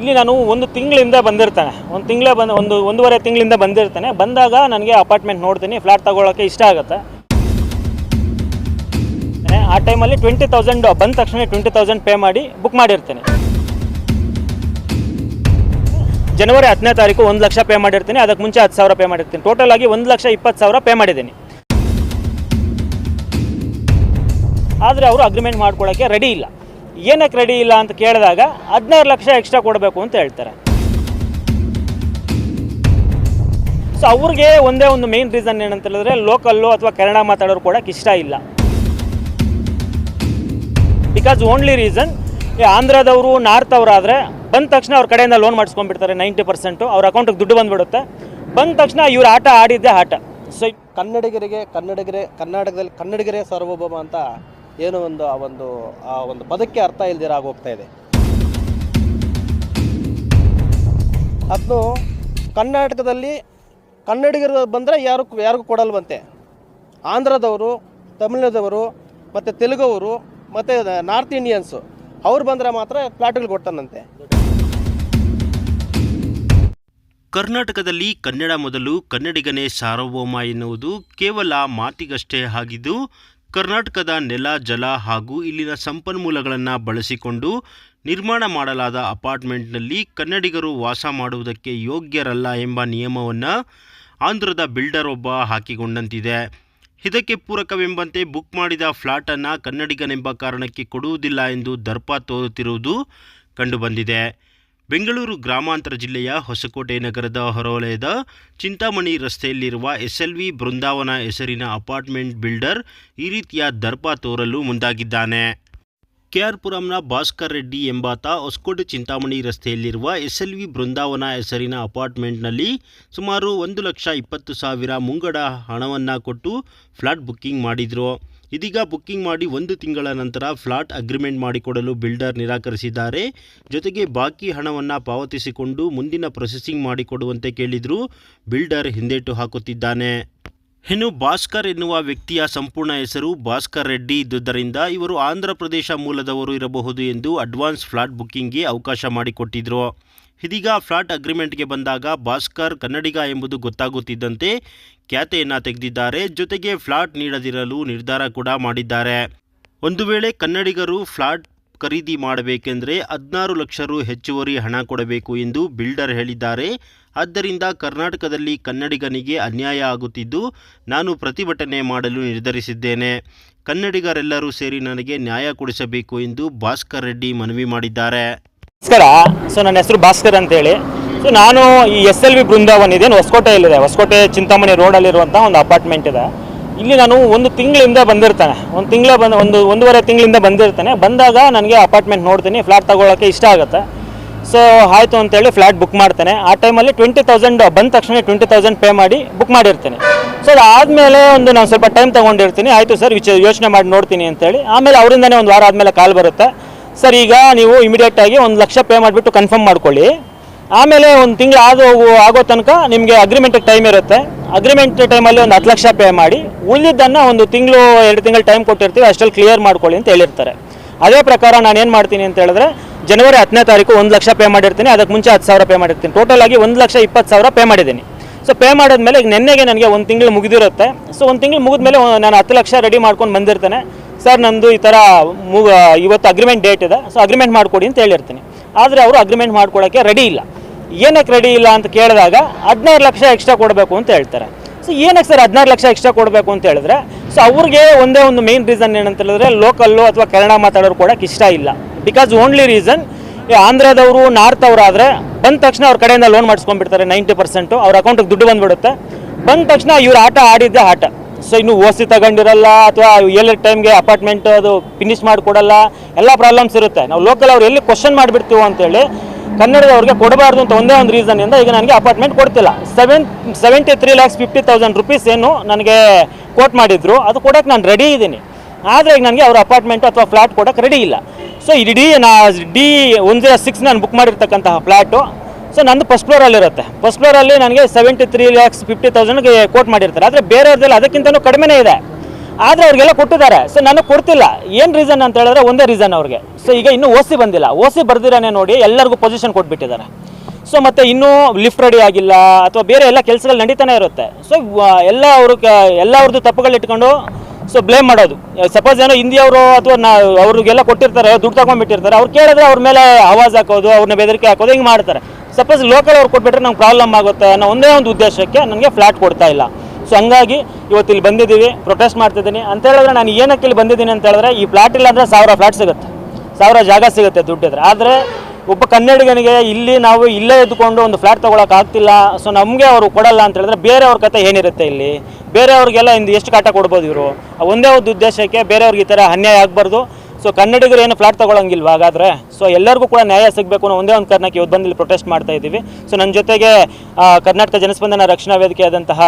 ಇಲ್ಲಿ ನಾನು ಒಂದು ತಿಂಗಳಿಂದ ಬಂದಿರ್ತಾನೆ. ಒಂದು ತಿಂಗಳೇ ಬಂದು, ಒಂದು, ಒಂದೂವರೆ ತಿಂಗಳಿಂದ ಬಂದಿರ್ತಾನೆ. ಬಂದಾಗ ನನಗೆ ಅಪಾರ್ಟ್ಮೆಂಟ್ ನೋಡ್ತೀನಿ ಫ್ಲ್ಯಾಟ್ ತಗೊಳ್ಳೋಕ್ಕೆ ಇಷ್ಟ ಆಗುತ್ತೆ. ಆ ಟೈಮಲ್ಲಿ ಟ್ವೆಂಟಿ ತೌಸಂಡ್, ಬಂದ ತಕ್ಷಣ ಟ್ವೆಂಟಿ ತೌಸಂಡ್ ಪೇ ಮಾಡಿ ಬುಕ್ ಮಾಡಿರ್ತೀನಿ. ಜನವರಿ ಹತ್ತನೇ ತಾರೀಕು ಒಂದು ಲಕ್ಷ ಪೇ ಮಾಡಿರ್ತೀನಿ ಅದಕ್ಕೆ ಮುಂಚೆ ಹತ್ತು ಸಾವಿರ ಪೇ ಮಾಡಿರ್ತೀನಿ. ಟೋಟಲ್ ಆಗಿ ಒಂದು ಲಕ್ಷ ಇಪ್ಪತ್ತು ಸಾವಿರ ಪೇ ಮಾಡಿದ್ದೀನಿ. ಆದರೆ ಅವರು ಅಗ್ರಿಮೆಂಟ್ ಮಾಡ್ಕೊಳ್ಳೋಕ್ಕೆ ರೆಡಿ ಇಲ್ಲ. ಏನಕ್ಕೆ ರೆಡಿ ಇಲ್ಲ ಅಂತ ಕೇಳಿದಾಗ ಹದಿನಾರು ಲಕ್ಷ ಎಕ್ಸ್ಟ್ರಾ ಕೊಡಬೇಕು ಅಂತ ಹೇಳ್ತಾರೆ. ಸೊ ಅವ್ರಿಗೆ ಒಂದೇ ಒಂದು ಮೇನ್ ರೀಸನ್ ಏನಂತ ಹೇಳಿದ್ರೆ ಲೋಕಲ್ಲು ಅಥವಾ ಕನ್ನಡ ಮಾತಾಡೋರು ಕೂಡ ಇಷ್ಟ ಇಲ್ಲ. ಬಿಕಾಸ್ ಓನ್ಲಿ ರೀಸನ್ ಆಂಧ್ರದವರು ನಾರ್ತ್ ಅವರಾದರೆ ಬಂದ ತಕ್ಷಣ ಅವ್ರ ಕಡೆಯಿಂದ ಲೋನ್ ಮಾಡಿಸ್ಕೊಂಡ್ಬಿಡ್ತಾರೆ ನೈಂಟಿ ಪರ್ಸೆಂಟು. ಅವ್ರ ಅಕೌಂಟಿಗೆ ದುಡ್ಡು ಬಂದ್ಬಿಡುತ್ತೆ. ಬಂದ ತಕ್ಷಣ ಇವ್ರ ಆಟ ಆಡಿದ್ದೇ ಆಟ. ಸೊ ಕನ್ನಡಿಗರಿಗೆ, ಕನ್ನಡಿಗರೇ, ಕರ್ನಾಟಕದಲ್ಲಿ ಕನ್ನಡಿಗರೇ ಸಾರ್ವಭೌಮ ಅಂತ ಏನೋ ಒಂದು ಆ ಒಂದು ಆ ಒಂದು ಪದಕ್ಕೆ ಅರ್ಥ ಇಲ್ದಿರ ಆಗೋಗ್ತಾ ಇದೆ. ಅದನ್ನು ಕರ್ನಾಟಕದಲ್ಲಿ ಕನ್ನಡಿಗರು ಬಂದರೆ ಯಾರು ಯಾರಿಗೂ ಕೊಡಲ್ವಂತೆ. ಆಂಧ್ರದವರು ತಮಿಳುನಾಡವರು ಮತ್ತು ತೆಲುಗವರು, ಮತ್ತು ನಾರ್ತ್ ಇಂಡಿಯನ್ಸು, ಅವ್ರು ಬಂದರೆ ಮಾತ್ರ ಫ್ಲಾಟ್ಗಳು ಕೊಡ್ತಾನಂತೆ. ಕರ್ನಾಟಕದಲ್ಲಿ ಕನ್ನಡ ಮೊದಲು ಕನ್ನಡಿಗನೇ ಸಾರ್ವಭೌಮ ಎನ್ನುವುದು ಕೇವಲ ಮಾತಿಗಷ್ಟೇ ಆಗಿದ್ದು ಕರ್ನಾಟಕದ ನೆಲ, ಜಲ ಹಾಗೂ ಇಲ್ಲಿನ ಸಂಪನ್ಮೂಲಗಳನ್ನು ಬಳಸಿಕೊಂಡು ನಿರ್ಮಾಣ ಮಾಡಲಾದ ಅಪಾರ್ಟ್ಮೆಂಟ್ನಲ್ಲಿ ಕನ್ನಡಿಗರು ವಾಸ ಮಾಡುವುದಕ್ಕೆ ಯೋಗ್ಯರಲ್ಲ ಎಂಬ ನಿಯಮವನ್ನು ಆಂಧ್ರದ ಬಿಲ್ಡರ್ ಒಬ್ಬ ಹಾಕಿಕೊಂಡಂತಿದೆ. ಇದಕ್ಕೆ ಪೂರಕವೆಂಬಂತೆ ಬುಕ್ ಮಾಡಿದ ಫ್ಲಾಟನ್ನು ಕನ್ನಡಿಗನೆಂಬ ಕಾರಣಕ್ಕೆ ಕೊಡುವುದಿಲ್ಲ ಎಂದು ದರ್ಪ ತೋರುತ್ತಿರುವುದು ಕಂಡುಬಂದಿದೆ. ಬೆಂಗಳೂರು ಗ್ರಾಮಾಂತರ ಜಿಲ್ಲೆಯ ಹೊಸಕೋಟೆ ನಗರದ ಹೊರವಲಯದ ಚಿಂತಾಮಣಿ ರಸ್ತೆಯಲ್ಲಿರುವ ಎಸ್ಎಲ್ವಿ ಬೃಂದಾವನ ಹೆಸರಿನ ಅಪಾರ್ಟ್ಮೆಂಟ್ ಬಿಲ್ಡರ್ ಈ ರೀತಿಯ ದರ್ಪ ತೋರಲು ಮುಂದಾಗಿದ್ದಾನೆ. ಕೆಆರ್ಪುರಂನ ಭಾಸ್ಕರ್ ರೆಡ್ಡಿ ಎಂಬಾತ ಹೊಸಕೋಟೆ ಚಿಂತಾಮಣಿ ರಸ್ತೆಯಲ್ಲಿರುವ ಎಸ್ಎಲ್ವಿ ಬೃಂದಾವನ ಹೆಸರಿನ ಅಪಾರ್ಟ್ಮೆಂಟ್ನಲ್ಲಿ ಸುಮಾರು ಒಂದು ಲಕ್ಷ ಇಪ್ಪತ್ತು ಸಾವಿರ ಮುಂಗಡ ಹಣವನ್ನು ಕೊಟ್ಟು ಫ್ಲಾಟ್ ಬುಕ್ಕಿಂಗ್ ಮಾಡಿದರು. ಇದೀಗ ಬುಕ್ಕಿಂಗ್ ಮಾಡಿ ಒಂದು ತಿಂಗಳ ನಂತರ ಫ್ಲಾಟ್ ಅಗ್ರಿಮೆಂಟ್ ಮಾಡಿಕೊಡಲು ಬಿಲ್ಡರ್ ನಿರಾಕರಿಸಿದ್ದಾರೆ. ಜೊತೆಗೆ ಬಾಕಿ ಹಣವನ್ನು ಪಾವತಿಸಿಕೊಂಡು ಮುಂದಿನ ಪ್ರೊಸೆಸಿಂಗ್ ಮಾಡಿಕೊಡುವಂತೆ ಕೇಳಿದರೂ ಬಿಲ್ಡರ್ ಹಿಂದೇಟು ಹಾಕುತ್ತಿದ್ದಾನೆ. ಇನ್ನು ಭಾಸ್ಕರ್ ಎನ್ನುವ ವ್ಯಕ್ತಿಯ ಸಂಪೂರ್ಣ ಹೆಸರು ಭಾಸ್ಕರ್ ರೆಡ್ಡಿ ಇದ್ದುದರಿಂದ ಇವರು ಆಂಧ್ರ ಪ್ರದೇಶ ಮೂಲದವರು ಇರಬಹುದು ಎಂದು ಅಡ್ವಾನ್ಸ್ ಫ್ಲಾಟ್ ಬುಕ್ಕಿಂಗ್ಗೆ ಅವಕಾಶ ಮಾಡಿಕೊಟ್ಟಿದ್ರು. ಇದೀಗ ಫ್ಲಾಟ್ ಅಗ್ರಿಮೆಂಟ್ಗೆ ಬಂದಾಗ ಭಾಸ್ಕರ್ ಕನ್ನಡಿಗ ಎಂಬುದು ಗೊತ್ತಾಗುತ್ತಿದ್ದಂತೆ ಖ್ಯಾತೆಯನ್ನು ತೆಗೆದಿದ್ದಾರೆ. ಜೊತೆಗೆ ಫ್ಲಾಟ್ ನೀಡದಿರಲು ನಿರ್ಧಾರ ಕೂಡ ಮಾಡಿದ್ದಾರೆ. ಒಂದು ವೇಳೆ ಕನ್ನಡಿಗರು ಫ್ಲಾಟ್ ಖರೀದಿ ಮಾಡಬೇಕೆಂದರೆ ಹದಿನಾರು ಲಕ್ಷ ರು ಹೆಚ್ಚುವರಿ ಹಣ ಕೊಡಬೇಕು ಎಂದು ಬಿಲ್ಡರ್ ಹೇಳಿದ್ದಾರೆ. ಆದ್ದರಿಂದ ಕರ್ನಾಟಕದಲ್ಲಿ ಕನ್ನಡಿಗನಿಗೆ ಅನ್ಯಾಯ ಆಗುತ್ತಿದ್ದು ನಾನು ಪ್ರತಿಭಟನೆ ಮಾಡಲು ನಿರ್ಧರಿಸಿದ್ದೇನೆ. ಕನ್ನಡಿಗರೆಲ್ಲರೂ ಸೇರಿ ನನಗೆ ನ್ಯಾಯ ಕೊಡಿಸಬೇಕು ಎಂದು ಭಾಸ್ಕರ್ ರೆಡ್ಡಿ ಮನವಿ ಮಾಡಿದ್ದಾರೆ. ನಮಸ್ಕಾರ. ಸೊ, ನನ್ನ ಹೆಸರು ಭಾಸ್ಕರ್ ಅಂತೇಳಿ. ಸೊ, ನಾನು ಈ ಎಸ್ ಎಲ್ ವಿ ಬೃಂದಾವನ್ ಇದೆ ಹೊಸಕೋಟೆಯಲ್ಲಿದೆ ಹೊಸಕೋಟೆ ಚಿಂತಾಮಣಿ ರೋಡಲ್ಲಿರುವಂಥ ಒಂದು ಅಪಾರ್ಟ್ಮೆಂಟ್ ಇದೆ. ಇಲ್ಲಿ ನಾನು ಒಂದು ತಿಂಗಳಿಂದ ಬಂದಿರ್ತಾನೆ. ಒಂದು ತಿಂಗಳ ಬಂದು, ಒಂದು, ಒಂದೂವರೆ ತಿಂಗಳಿಂದ ಬಂದಿರ್ತಾನೆ. ಬಂದಾಗ ನನಗೆ ಅಪಾರ್ಟ್ಮೆಂಟ್ ನೋಡ್ತೀನಿ ಫ್ಲ್ಯಾಟ್ ತಗೊಳ್ಳೋಕ್ಕೆ ಇಷ್ಟ ಆಗುತ್ತೆ. ಸೊ, ಆಯಿತು ಅಂತೇಳಿ ಫ್ಲ್ಯಾಟ್ ಬುಕ್ ಮಾಡ್ತಾನೆ. ಆ ಟೈಮಲ್ಲಿ ಟ್ವೆಂಟಿ ತೌಸಂಡ್ ಬಂದ ತಕ್ಷಣ ಟ್ವೆಂಟಿ ತೌಸಂಡ್ ಪೇ ಮಾಡಿ ಬುಕ್ ಮಾಡಿರ್ತೀನಿ. ಸೊ ಅದಾದಮೇಲೆ ಒಂದು ನಾನು ಸ್ವಲ್ಪ ಟೈಮ್ ತೊಗೊಂಡಿರ್ತೀನಿ. ಆಯಿತು ಸರ್, ವಿಚ, ಯೋಚನೆ ಮಾಡಿ ನೋಡ್ತೀನಿ ಅಂತೇಳಿ. ಆಮೇಲೆ ಅವರಿಂದನೇ ಒಂದು ವಾರ ಆದಮೇಲೆ ಕಾಲ್ ಬರುತ್ತೆ. ಸರ್, ಈಗ ನೀವು ಇಮಿಡಿಯೇಟ್ ಆಗಿ ಒಂದು ಲಕ್ಷ ಪೇ ಮಾಡಿಬಿಟ್ಟು ಕನ್ಫರ್ಮ್ ಮಾಡ್ಕೊಳ್ಳಿ. ಆಮೇಲೆ ಒಂದು ತಿಂಗಳು ಆದ ಆಗೋ ತನಕ ನಿಮಗೆ ಅಗ್ರಿಮೆಂಟಿಗೆ ಟೈಮ್ ಇರುತ್ತೆ. ಅಗ್ರಿಮೆಂಟ್ ಟೈಮಲ್ಲಿ ಒಂದು ಹತ್ತು ಲಕ್ಷ ಪೇ ಮಾಡಿ, ಉಳಿದಿದ್ದನ್ನು ಒಂದು ತಿಂಗಳು, ಎರಡು ತಿಂಗಳು ಟೈಮ್ ಕೊಟ್ಟಿರ್ತೀವಿ, ಅಷ್ಟರಲ್ಲಿ ಕ್ಲಿಯರ್ ಮಾಡ್ಕೊಳ್ಳಿ ಅಂತ ಹೇಳಿರ್ತಾರೆ. ಅದೇ ಪ್ರಕಾರ ನಾನು ಏನು ಮಾಡ್ತೀನಿ ಅಂತ ಹೇಳಿದ್ರೆ, ಜನವರಿ ಹತ್ತನೇ ತಾರೀಕು ಒಂದು ಲಕ್ಷ ಪೇ ಮಾಡಿರ್ತೀನಿ ಅದಕ್ಕೆ ಮುಂಚೆ ಹತ್ತು ಸಾವಿರ ಪೇ ಮಾಡಿರ್ತೀನಿ. ಟೋಟಲ್ ಆಗಿ ಒಂದು ಲಕ್ಷ ಇಪ್ಪತ್ತು ಸಾವಿರ ಪೇ ಮಾಡಿದ್ದೀನಿ. ಸೊ ಪೇ ಮಾಡಿದ್ಮೇಲೆ ಈಗ ನೆನ್ನೆಗೆ ನನಗೆ ಒಂದು ತಿಂಗಳು ಮುಗಿದಿರುತ್ತೆ. ಸೊ ಒಂದು ತಿಂಗಳು ಮುಗಿದ್ಮೇಲೆ, ನಾನು ಹತ್ತು ಲಕ್ಷ ರೆಡಿ ಮಾಡ್ಕೊಂಡು ಬಂದಿರ್ತೇನೆ. ಸರ್, ನಂದು ಈ ಥರ ಮುಗ ಇವತ್ತು ಅಗ್ರಿಮೆಂಟ್ ಡೇಟ್ ಇದೆ. ಸೊ ಅಗ್ರಿಮೆಂಟ್ ಮಾಡಿಕೊಡಿ ಅಂತ ಹೇಳಿರ್ತೀನಿ. ಆದರೆ ಅವರು ಅಗ್ರಿಮೆಂಟ್ ಮಾಡ್ಕೊಳ್ಳೋಕ್ಕೆ ರೆಡಿ ಇಲ್ಲ. ಏನಕ್ಕೆ ರೆಡಿ ಇಲ್ಲ ಅಂತ ಕೇಳಿದಾಗ ಹದಿನಾರು ಲಕ್ಷ ಎಕ್ಸ್ಟ್ರಾ ಕೊಡಬೇಕು ಅಂತ ಹೇಳ್ತಾರೆ. ಸೊ ಏನಕ್ಕೆ ಸರ್ ಹದಿನಾರು ಲಕ್ಷ ಎಕ್ಸ್ಟ್ರಾ ಕೊಡಬೇಕು ಅಂತ ಹೇಳಿದ್ರೆ ಸೊ ಅವ್ರಿಗೆ ಒಂದೇ ಒಂದು ಮೇನ್ ರೀಸನ್ ಏನಂತ ಹೇಳಿದ್ರೆ ಲೋಕಲ್ಲು ಅಥವಾ ಕನ್ನಡ ಮಾತಾಡೋರು ಕೊಡೋಕೆ ಇಷ್ಟ ಇಲ್ಲ. ಬಿಕಾಸ್ ಓನ್ಲಿ ರೀಸನ್ ಆಂಧ್ರದವರು ನಾರ್ತ್ ಅವರಾದರೆ ಬಂದ ತಕ್ಷಣ ಅವ್ರ ಕಡೆಯಿಂದ ಲೋನ್ ಮಾಡಿಸ್ಕೊಂಡ್ಬಿಡ್ತಾರೆ ನೈಂಟಿ ಪರ್ಸೆಂಟು ಅವ್ರ ಅಕೌಂಟಿಗೆ ದುಡ್ಡು ಬಂದ್ಬಿಡುತ್ತೆ. ಬಂದ ತಕ್ಷಣ ಇವ್ರ ಆಟ ಆಡಿದ್ದೆ ಆಟ. ಸೊ ಇನ್ನು ಓಸಿ ತಗೊಂಡಿರಲ್ಲ ಅಥವಾ ಎಲ್ಲ ಟೈಮ್ಗೆ ಅಪಾರ್ಟ್ಮೆಂಟ್ ಅದು ಫಿನಿಶ್ ಮಾಡಿಕೊಡಲ್ಲ, ಎಲ್ಲ ಪ್ರಾಬ್ಲಮ್ಸ್ ಇರುತ್ತೆ. ನಾವು ಲೋಕಲ್ ಅವ್ರು ಎಲ್ಲಿ ಕ್ವಶನ್ ಮಾಡಿಬಿಡ್ತೀವೋ ಅಂತೇಳಿ ಕನ್ನಡದವ್ರಿಗೆ ಕೊಡಬಾರ್ದು ಅಂತ ಒಂದೇ ಒಂದು ರೀಸನಿಂದ ಈಗ ನನಗೆ ಅಪಾರ್ಟ್ಮೆಂಟ್ ಕೊಡ್ತಿಲ್ಲ. Seven seventy three lakhs fifty thousand rupees ಏನು ನನಗೆ ಕೋಟ್ ಮಾಡಿದ್ರು. ಅದು ಕೊಡೋಕೆ ನಾನು ರೆಡಿ ಇದ್ದೀನಿ. ಆದರೆ ಈಗ ನನಗೆ ಅವ್ರ ಅಪಾರ್ಟ್ಮೆಂಟ್ ಅಥವಾ ಫ್ಲ್ಯಾಟ್ ಕೊಡೋಕೆ ರೆಡಿ ಇಲ್ಲ. ಸೊ ಇಡೀ ನಾ ಡಿ ಒನ್ ಜೀರೋ ಸಿಕ್ಸ್ ನಾನು ಬುಕ್ ಮಾಡಿರ್ತಕ್ಕಂತಹ ಫ್ಲ್ಯಾಟು ಸೊ ನಂದು ಫಸ್ಟ್ ಫ್ಲೋರಲ್ಲಿರುತ್ತೆ ಫಸ್ಟ್ ಫ್ಲೋರಲ್ಲಿ ನನಗೆ ಸೆವೆಂಟಿ ತ್ರೀ ಲ್ಯಾಕ್ಸ್ ಫಿಫ್ಟಿ ತೌಸಂಡ್ಗೆ ಕೋಟ್ ಮಾಡಿರ್ತಾರೆ. ಆದರೆ ಬೇರೆಯವ್ರದ್ದೆಲ್ಲ ಅದಕ್ಕಿಂತಲೂ ಕಡಿಮೆನೇ ಇದೆ. ಆದರೆ ಅವ್ರಿಗೆಲ್ಲ ಕೊಟ್ಟಿದ್ದಾರೆ. ಸೊ ನನಗೆ ಕೊಡ್ತಿಲ್ಲ. ಏನು ರೀಸನ್ ಅಂತ ಹೇಳಿದ್ರೆ ಒಂದೇ ರೀಸನ್ ಅವ್ರಿಗೆ. ಸೊ ಈಗ ಇನ್ನೂ ಓಸಿ ಬಂದಿಲ್ಲ. ಓಸಿ ಬರ್ದಿರಾನೆ ನೋಡಿ ಎಲ್ಲರಿಗೂ ಪೊಸಿಷನ್ ಕೊಟ್ಬಿಟ್ಟಿದ್ದಾರೆ. ಸೊ ಮತ್ತೆ ಇನ್ನೂ ಲಿಫ್ಟ್ ರೆಡಿ ಆಗಿಲ್ಲ ಅಥವಾ ಬೇರೆ ಎಲ್ಲ ಕೆಲಸಗಳು ನಡೀತಾನೆ ಇರುತ್ತೆ. ಸೊ ಎಲ್ಲ ಅವರು ಎಲ್ಲ ಅವ್ರದ್ದು ತಪ್ಪುಗಳು ಇಟ್ಕೊಂಡು ಸೊ ಬ್ಲೇಮ್ ಮಾಡೋದು. ಸಪೋಸ್ ಏನೋ ಹಿಂದಿಯವರು ಅಥವಾ ನಾ, ಅವ್ರಿಗೆಲ್ಲ ಕೊಟ್ಟಿರ್ತಾರೆ, ದುಡ್ಡು ತಗೊಂಡ್ಬಿಟ್ಟಿರ್ತಾರೆ. ಅವ್ರು ಕೇಳಿದ್ರೆ ಅವ್ರ ಮೇಲೆ ಆವಾಜ್ ಹಾಕೋದು, ಅವ್ರನ್ನ ಬೆದರಿಕೆ ಹಾಕೋದು, ಹಿಂಗೆ ಮಾಡ್ತಾರೆ. ಸಪೋಸ್ ಲೋಕಲ್ ಅವ್ರು ಕೊಟ್ಬಿಟ್ರೆ ನಮ್ಗೆ ಪ್ರಾಬ್ಲಮ್ ಆಗುತ್ತೆ ಅನ್ನೋ ಒಂದೇ ಒಂದು ಉದ್ದೇಶಕ್ಕೆ ನನಗೆ ಫ್ಲಾಟ್ ಕೊಡ್ತಾ ಇಲ್ಲ. ಸೊ ಹಂಗಾಗಿ ಇವತ್ತು ಇಲ್ಲಿ ಬಂದಿದ್ದೀವಿ ಪ್ರೊಟೆಸ್ಟ್ ಮಾಡ್ತಿದ್ದೀನಿ ಅಂತ ಹೇಳಿದ್ರೆ ನಾನು ಏನಕ್ಕೆ ಇಲ್ಲಿ ಬಂದಿದ್ದೀನಿ ಅಂತ ಹೇಳಿದ್ರೆ, ಈ ಫ್ಲಾಟ್ ಇಲ್ಲ ಅಂದರೆ ಸಾವಿರ ಫ್ಲಾಟ್ ಸಿಗುತ್ತೆ. ಸಾವಿರ ಜಾಗ ಸಿಗುತ್ತೆ ದುಡ್ಡಿದ್ರೆ ಆದರೆ ಒಬ್ಬ ಕನ್ನಡಿಗನಿಗೆ ಇಲ್ಲಿ ನಾವು ಇಲ್ಲೇ ಇದ್ದುಕೊಂಡು ಒಂದು ಫ್ಲಾಟ್ ತೊಗೊಳಕ್ಕೆ ಆಗ್ತಿಲ್ಲ. ಸೊ ನಮಗೆ ಅವರು ಕೊಡಲ್ಲ ಅಂತ ಹೇಳಿದ್ರೆ ಬೇರೆಯವ್ರ ಕತೆ ಏನಿರುತ್ತೆ ಇಲ್ಲಿ? ಬೇರೆಯವ್ರಿಗೆಲ್ಲ ಇಂದು ಎಷ್ಟು ಕಾಟ ಕೊಡ್ಬೋದು ಇವರು? ಒಂದೇ ಒಂದು ಉದ್ದೇಶಕ್ಕೆ ಬೇರೆಯವ್ರಿಗೆ ಈ ಥರ ಅನ್ಯಾಯ ಆಗಬಾರ್ದು. ಸೊ ಕನ್ನಡಿಗರು ಏನು ಫ್ಲಾಟ್ ತೊಗೊಳಂಗಿಲ್ವ ಹಾಗಾದರೆ? ಸೊ ಎಲ್ಲರಿಗೂ ಕೂಡ ನ್ಯಾಯ ಸಿಗಬೇಕು ಅನ್ನೋ ಒಂದೇ ಒಂದು ಕಾರಣಕ್ಕೆ ಇವತ್ತು ಬಂದು ಇಲ್ಲಿ ಪ್ರೊಟೆಸ್ಟ್ ಮಾಡ್ತಾ ಇದ್ದೀವಿ ಸೊ ನನ್ನ ಜೊತೆಗೆ ಕರ್ನಾಟಕ ಜನಸ್ಪಂದನ ರಕ್ಷಣಾ ವೇದಿಕೆ ಆದಂತಹ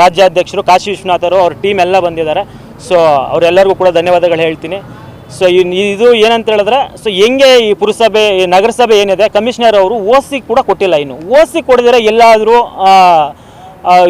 ರಾಜ್ಯಾಧ್ಯಕ್ಷರು ಕಾಶಿ ವಿಶ್ವನಾಥರು ಅವ್ರ ಟೀಮ್ ಎಲ್ಲ ಬಂದಿದ್ದಾರೆ. ಸೊ ಅವರೆಲ್ಲರಿಗೂ ಕೂಡ ಧನ್ಯವಾದಗಳು ಹೇಳ್ತೀನಿ. ಸೊ ಇದು ಏನಂತ ಹೇಳಿದ್ರೆ ಸೊ ಹೆಂಗೆ ಈ ಪುರಸಭೆ, ಈ ನಗರಸಭೆ ಏನಿದೆ ಕಮಿಷನರ್ ಅವರು ಓ ಸಿ ಕೂಡ ಕೊಟ್ಟಿಲ್ಲ ಇನ್ನು. ಓ ಸಿ ಕೊಡಿದ್ರೆ ಎಲ್ಲಾದರೂ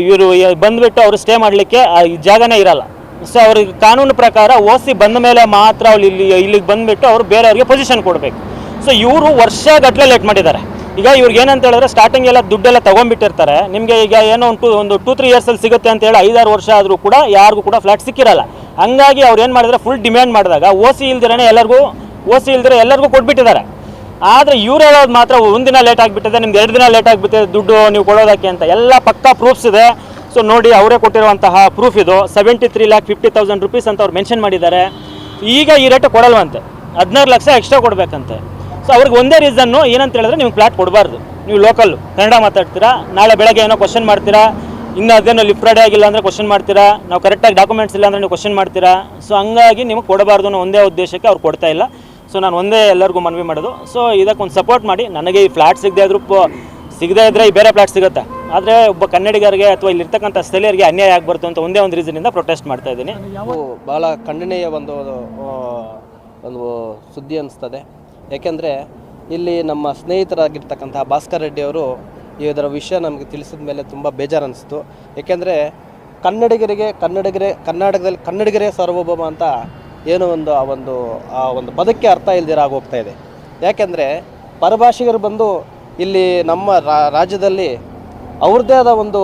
ಇವರು ಬಂದುಬಿಟ್ಟು ಅವರು ಸ್ಟೇ ಮಾಡಲಿಕ್ಕೆ ಜಾಗನೇ ಇರಲ್ಲ. ಸೊ ಅವ್ರಿಗೆ ಕಾನೂನು ಪ್ರಕಾರ ಓಸಿ ಬಂದ ಮೇಲೆ ಮಾತ್ರ ಅವ್ರು ಇಲ್ಲಿ, ಇಲ್ಲಿಗೆ ಬಂದುಬಿಟ್ಟು ಅವರು ಬೇರೆಯವ್ರಿಗೆ ಪೊಸಿಷನ್ ಕೊಡಬೇಕು. ಸೊ ಇವರು ವರ್ಷ ಗಟ್ಟಲೆ ಲೇಟ್ ಮಾಡಿದ್ದಾರೆ. ಈಗ ಇವ್ರಿಗೆ ಏನಂತ ಹೇಳಿದ್ರೆ ಸ್ಟಾರ್ಟಿಂಗ್ ಎಲ್ಲ ದುಡ್ಡೆಲ್ಲ ತೊಗೊಂಡ್ಬಿಟ್ಟಿರ್ತಾರೆ. ನಿಮಗೆ ಈಗ ಏನೋ ಒಂದು ಟೂ ಒಂದು ಟೂ ತ್ರೀ ಇಯರ್ಸಲ್ಲಿ ಸಿಗುತ್ತೆ ಅಂತ ಹೇಳಿ ಐದಾರು ವರ್ಷ ಆದರೂ ಕೂಡ ಯಾರಿಗೂ ಕೂಡ ಫ್ಲಾಟ್ ಸಿಕ್ಕಿರಲ್ಲ. ಹಂಗಾಗಿ ಅವ್ರು ಏನು ಮಾಡಿದ್ರೆ ಫುಲ್ ಡಿಮ್ಯಾಂಡ್ ಮಾಡಿದಾಗ ಓ ಸಿ ಇಲ್ದಿರೇ ಎಲ್ಲರಿಗೂ ಓ ಸಿ ಇಲ್ದಿರ ಎಲ್ಲರಿಗೂ ಕೊಟ್ಬಿಟ್ಟಿದ್ದಾರೆ. ಆದರೆ ಇವ್ರು ಹೇಳೋದು ಮಾತ್ರ ಒಂದಿನ ಲೇಟ್ ಆಗಿಬಿಟ್ಟಿದೆ, ನಿಮ್ಗೆ ಎರಡು ದಿನ ಲೇಟ್ ಆಗಿಬಿಟ್ಟಿದೆ ದುಡ್ಡು ನೀವು ಕೊಡೋದಕ್ಕೆ ಅಂತ. ಎಲ್ಲ ಪಕ್ಕಾ ಪ್ರೂಫ್ಸ್ ಇದೆ. ಸೊ ನೋಡಿ, ಅವರೇ ಕೊಟ್ಟಿರುವಂತಹ ಪ್ರೂಫ್ ಇದು. Seventy three lakh fifty thousand rupees ಅಂತ ಅವ್ರು ಮೆನ್ಷನ್ ಮಾಡಿದ್ದಾರೆ. ಈಗ ಈ ರೇಟ್ ಕೊಡಲ್ವಂತೆ. ಹದಿನಾರು ಲಕ್ಷ ಎಕ್ಸ್ಟ್ರಾ ಕೊಡಬೇಕಂತೆ. ಸೊ ಅವ್ರಿಗೆ ಒಂದೇ ರೀಸನ್ನು ಏನಂತ ಹೇಳಿದ್ರೆ ನಿಮ್ಗೆ ಫ್ಲಾಟ್ ಕೊಡಬಾರ್ದು. ನೀವು ಲೋಕಲ್ ಕನ್ನಡ ಮಾತಾಡ್ತೀರಾ, ನಾಳೆ ಬೆಳಗ್ಗೆ ಏನೋ ಕ್ವಶನ್ ಮಾಡ್ತೀರಾ, ಇನ್ನು ಅದೇನು ಲಿಫ್ಟ್ ರೆಡಿ ಆಗಿಲ್ಲ ಅಂದರೆ ಕ್ವಶನ್ ಮಾಡ್ತೀರಾ, ನಾವು ಕರೆಕ್ಟಾಗಿ ಡಾಕ್ಯುಮೆಂಟ್ಸ್ ಇಲ್ಲ ಅಂದರೆ ನೀವು ಕ್ವಶನ್ ಮಾಡ್ತೀರಾ. ಸೊ ಹಂಗಾಗಿ ನಿಮಗೆ ಕೊಡಬಾರ್ದು ಅನ್ನೋ ಒಂದೇ ಉದ್ದೇಶಕ್ಕೆ ಅವ್ರು ಕೊಡ್ತಾ ಇಲ್ಲ. ಸೊ ನಾನು ಒಂದೇ ಎಲ್ಲರಿಗೂ ಮನವಿ ಮಾಡೋದು. ಸೊ ಇದಕ್ಕೊಂದು ಸಪೋರ್ಟ್ ಮಾಡಿ. ನನಗೆ ಈ ಫ್ಲಾಟ್ ಸಿಗದೆ ಆದರೂ ಸಿಗದೇ ಇದ್ದರೆ ಈ ಬೇರೆ ಪ್ಲಾಟ್ ಸಿಗುತ್ತೆ. ಆದರೆ ಒಬ್ಬ ಕನ್ನಡಿಗರಿಗೆ ಅಥವಾ ಇಲ್ಲಿರ್ತಕ್ಕಂಥ ಸ್ಥಳೀಯರಿಗೆ ಅನ್ಯಾಯ ಆಗ್ಬಾರ್ದು ಅಂತ ಒಂದೇ ಒಂದು ರೀಸನಿಂದ ಪ್ರೊಟೆಸ್ಟ್ ಮಾಡ್ತಾ ಇದ್ದೀನಿ. ಭಾಳ ಖಂಡನೀಯ ಒಂದು ಒಂದು ಸುದ್ದಿ ಅನಿಸ್ತದೆ. ಯಾಕೆಂದರೆ ಇಲ್ಲಿ ನಮ್ಮ ಸ್ನೇಹಿತರಾಗಿರ್ತಕ್ಕಂತಹ ಭಾಸ್ಕರ್ ರೆಡ್ಡಿ ಅವರು ಇದರ ವಿಷಯ ನಮಗೆ ತಿಳಿಸಿದ ಮೇಲೆ ತುಂಬ ಬೇಜಾರು ಅನಿಸ್ತು ಏಕೆಂದರೆ ಕನ್ನಡಿಗರಿಗೆ, ಕನ್ನಡಿಗರೇ, ಕರ್ನಾಟಕದಲ್ಲಿ ಕನ್ನಡಿಗರೇ ಸಾರ್ವಭೌಮ ಅಂತ ಏನೋ ಒಂದು ಆ ಒಂದು ಆ ಒಂದು ಪದಕ್ಕೆ ಅರ್ಥ ಇಲ್ದಿರ ಆಗೋಗ್ತಾ ಇದೆ. ಯಾಕೆಂದರೆ ಪರಭಾಷಿಗರು ಬಂದು ಇಲ್ಲಿ ನಮ್ಮ ರಾಜ್ಯದಲ್ಲಿ ಅವ್ರದ್ದೇ ಆದ ಒಂದು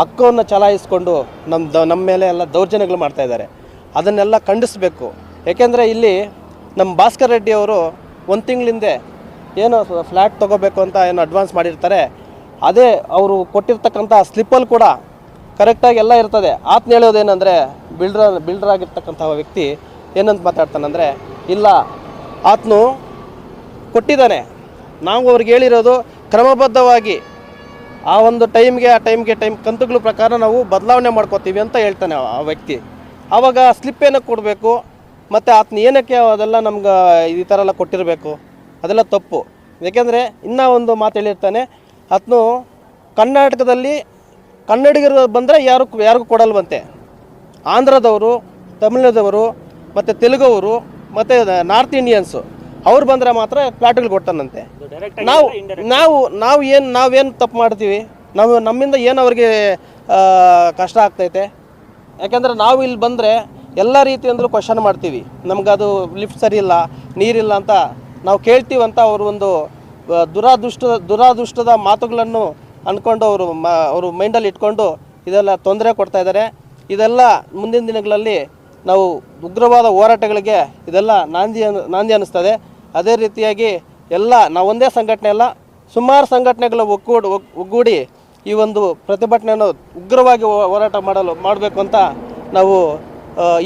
ಹಕ್ಕವನ್ನು ಚಲಾಯಿಸ್ಕೊಂಡು ನಮ್ಮ ನಮ್ಮ ಮೇಲೆ ಎಲ್ಲ ದೌರ್ಜನ್ಯಗಳು ಮಾಡ್ತಾ ಇದ್ದಾರೆ. ಅದನ್ನೆಲ್ಲ ಖಂಡಿಸಬೇಕು. ಏಕೆಂದರೆ ಇಲ್ಲಿ ನಮ್ಮ ಭಾಸ್ಕರ್ ರೆಡ್ಡಿ ಅವರು ಒಂದು ತಿಂಗಳಿಂದೆ ಏನೋ ಫ್ಲ್ಯಾಟ್ ತೊಗೋಬೇಕು ಅಂತ ಏನು ಅಡ್ವಾನ್ಸ್ ಮಾಡಿರ್ತಾರೆ. ಅದೇ ಅವರು ಕೊಟ್ಟಿರ್ತಕ್ಕಂಥ ಸ್ಲಿಪ್ಪಲ್ಲಿ ಕೂಡ ಕರೆಕ್ಟಾಗಿ ಎಲ್ಲ ಇರ್ತದೆ. ಆತನ ಹೇಳೋದೇನೆಂದರೆ ಬಿಲ್ಡ್ರ ಬಿಲ್ಡರ್ ಆಗಿರ್ತಕ್ಕಂಥ ವ್ಯಕ್ತಿ ಏನಂತ ಮಾತಾಡ್ತಾನಂದರೆ, ಇಲ್ಲ, ಆತನು ಕೊಟ್ಟಿದ್ದಾನೆ. ನಾವು ಅವ್ರಿಗೆ ಹೇಳಿರೋದು ಕ್ರಮಬದ್ಧವಾಗಿ ಆ ಒಂದು ಟೈಮ್ಗೆ, ಆ ಟೈಮ್ಗೆ ಟೈಮ್ ಕಂತುಗಳ ಪ್ರಕಾರ ನಾವು ಬದಲಾವಣೆ ಮಾಡ್ಕೋತೀವಿ ಅಂತ ಹೇಳ್ತಾನೆ ಆ- ವ್ಯಕ್ತಿ. ಆವಾಗ ಸ್ಲಿಪ್ ಏನಕ್ಕೆ ಕೊಡಬೇಕು? ಮತ್ತು ಆತನ ಏನಕ್ಕೆ ಅದೆಲ್ಲ ನಮ್ಗೆ ಈ ಥರ ಎಲ್ಲ ಕೊಟ್ಟಿರಬೇಕು? ಅದೆಲ್ಲ ತಪ್ಪು. ಯಾಕೆಂದರೆ ಇನ್ನೂ ಒಂದು ಮಾತು ಹೇಳಿರ್ತಾನೆ, ಆತನು ಕರ್ನಾಟಕದಲ್ಲಿ ಕನ್ನಡಿಗರು ಬಂದರೆ ಯಾರು ಯಾರಿಗೂ ಕೊಡಲ್ವಂತೆ. ಆಂಧ್ರದವರು ತಮಿಳುನಾಡವರು ಮತ್ತು ತೆಲುಗವರು, ಮತ್ತು ನಾರ್ತ್ ಇಂಡಿಯನ್ಸು. ಅವ್ರು ಬಂದ್ರೆ ಮಾತ್ರ ಫ್ಲಾಟ್ಗಳು ಕೊಡ್ತಾನಂತೆ. ನಾವು ನಾವು ನಾವು ಏನು ನಾವೇನು ತಪ್ಪು ಮಾಡ್ತೀವಿ? ನಾವು ನಮ್ಮಿಂದ ಏನು ಅವ್ರಿಗೆ ಕಷ್ಟ ಆಗ್ತೈತೆ? ಯಾಕೆಂದರೆ ನಾವು ಇಲ್ಲಿ ಬಂದರೆ ಎಲ್ಲ ರೀತಿಯಿಂದಲೂ ಕ್ವಶನ್ ಮಾಡ್ತೀವಿ. ನಮ್ಗೆ ಅದು ಲಿಫ್ಟ್ ಸರಿ ಇಲ್ಲ ನೀರಿಲ್ಲ ಅಂತ ನಾವು ಕೇಳ್ತೀವಂತ ಅವರು ಒಂದು ದುರಾದೃಷ್ಟ ದುರಾದೃಷ್ಟದ ಮಾತುಗಳನ್ನು ಅಂದ್ಕೊಂಡು ಅವರು ಮ ಅವರು ಮೈಂಡಲ್ಲಿ ಇಟ್ಕೊಂಡು ಇದೆಲ್ಲ ತೊಂದರೆ ಕೊಡ್ತಾ ಇದ್ದಾರೆ ಇದೆಲ್ಲ ಮುಂದಿನ ದಿನಗಳಲ್ಲಿ ನಾವು ಉಗ್ರವಾದ ಹೋರಾಟಗಳಿಗೆ ಇದೆಲ್ಲ ನಾಂದಿ ನಾಂದಿ ಅನ್ನಿಸ್ತದೆ. ಅದೇ ರೀತಿಯಾಗಿ ಎಲ್ಲ ನಾವು ಒಂದೇ ಸಂಘಟನೆ ಅಲ್ಲ, ಸುಮಾರು ಸಂಘಟನೆಗಳು ಒಗ್ಗೂಡಿ ಒಗ್- ಒಗ್ಗೂಡಿ ಈ ಒಂದು ಪ್ರತಿಭಟನೆಯನ್ನು ಉಗ್ರವಾಗಿ ಹೋರಾಟ ಮಾಡಲು ಮಾಡಬೇಕು ಅಂತ ನಾವು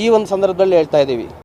ಈ ಒಂದು ಸಂದರ್ಭದಲ್ಲಿ ಹೇಳ್ತಾ ಇದ್ದೀವಿ.